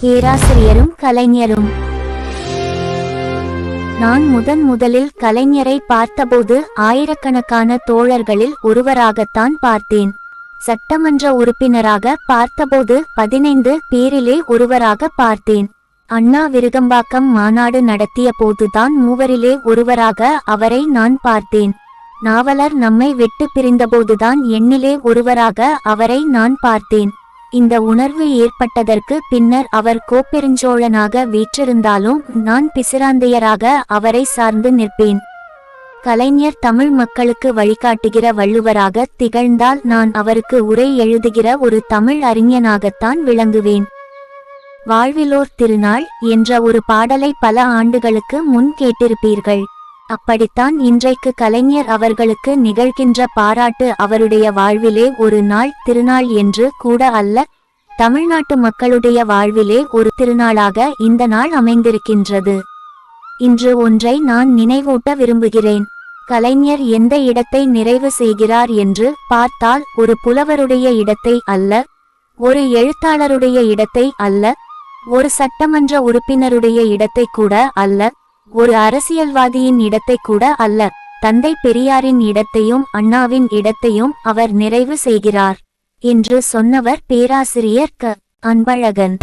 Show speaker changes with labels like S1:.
S1: பேராசிரியரும் கலைஞரும். நான் முதன் முதலில் கலைஞரை பார்த்தபோது ஆயிரக்கணக்கான தோழர்களில் ஒருவராகத்தான் பார்த்தேன். சட்டமன்ற உறுப்பினராக பார்த்தபோது பதினைந்து பேரிலே ஒருவராக பார்த்தேன். அண்ணா விருகம்பாக்கம் மாநாடு நடத்திய போதுதான் மூவரிலே ஒருவராக அவரை நான் பார்த்தேன். நாவலர் நம்மை விட்டு பிரிந்தபோதுதான் எண்ணிலே ஒருவராக அவரை நான் பார்த்தேன். இந்த உணர்வு ஏற்பட்டதற்கு பின்னர் அவர் கோப்பெருஞ்சோழனாக வீற்றிருந்தாலும் நான் பிசிராந்தையராக அவரை சார்ந்து நிற்பேன். கலைஞர் தமிழ் மக்களுக்கு வழிகாட்டுகிற வள்ளுவராக திகழ்ந்தால் நான் அவருக்கு உரை எழுதுகிற ஒரு தமிழ் அறிஞனாகத்தான் விளங்குவேன். வாழ்விலோர் திருநாள் என்ற ஒரு பாடலை பல ஆண்டுகளுக்கு முன் கேட்டிருப்பீர்கள். அப்படித்தான் இன்றைக்கு கலைஞர் அவர்களுக்கு நிகழ்கின்ற பாராட்டு அவருடைய வாழ்விலே ஒரு நாள் திருநாள் என்று கூட அல்ல தமிழ்நாட்டு மக்களுடைய வாழ்விலே ஒரு திருநாளாக இந்த நாள் அமைந்திருக்கின்றது. இன்று ஒன்றை நான் நினைவூட்ட விரும்புகிறேன். கலைஞர் எந்த இடத்தை நிறைவு செய்கிறார் என்று பார்த்தால் ஒரு புலவருடைய இடத்தை அல்ல ஒரு எழுத்தாளருடைய இடத்தை அல்ல ஒரு சட்டமன்ற உறுப்பினருடைய இடத்தை கூட அல்ல ஒரு அரசியல்வாதியின் இடத்தை கூட அல்ல தந்தை பெரியாரின் இடத்தையும் அண்ணாவின் இடத்தையும் அவர் நிறைவு செய்கிறார் என்று சொன்னவர் பேராசிரியர் க. அன்பழகன்.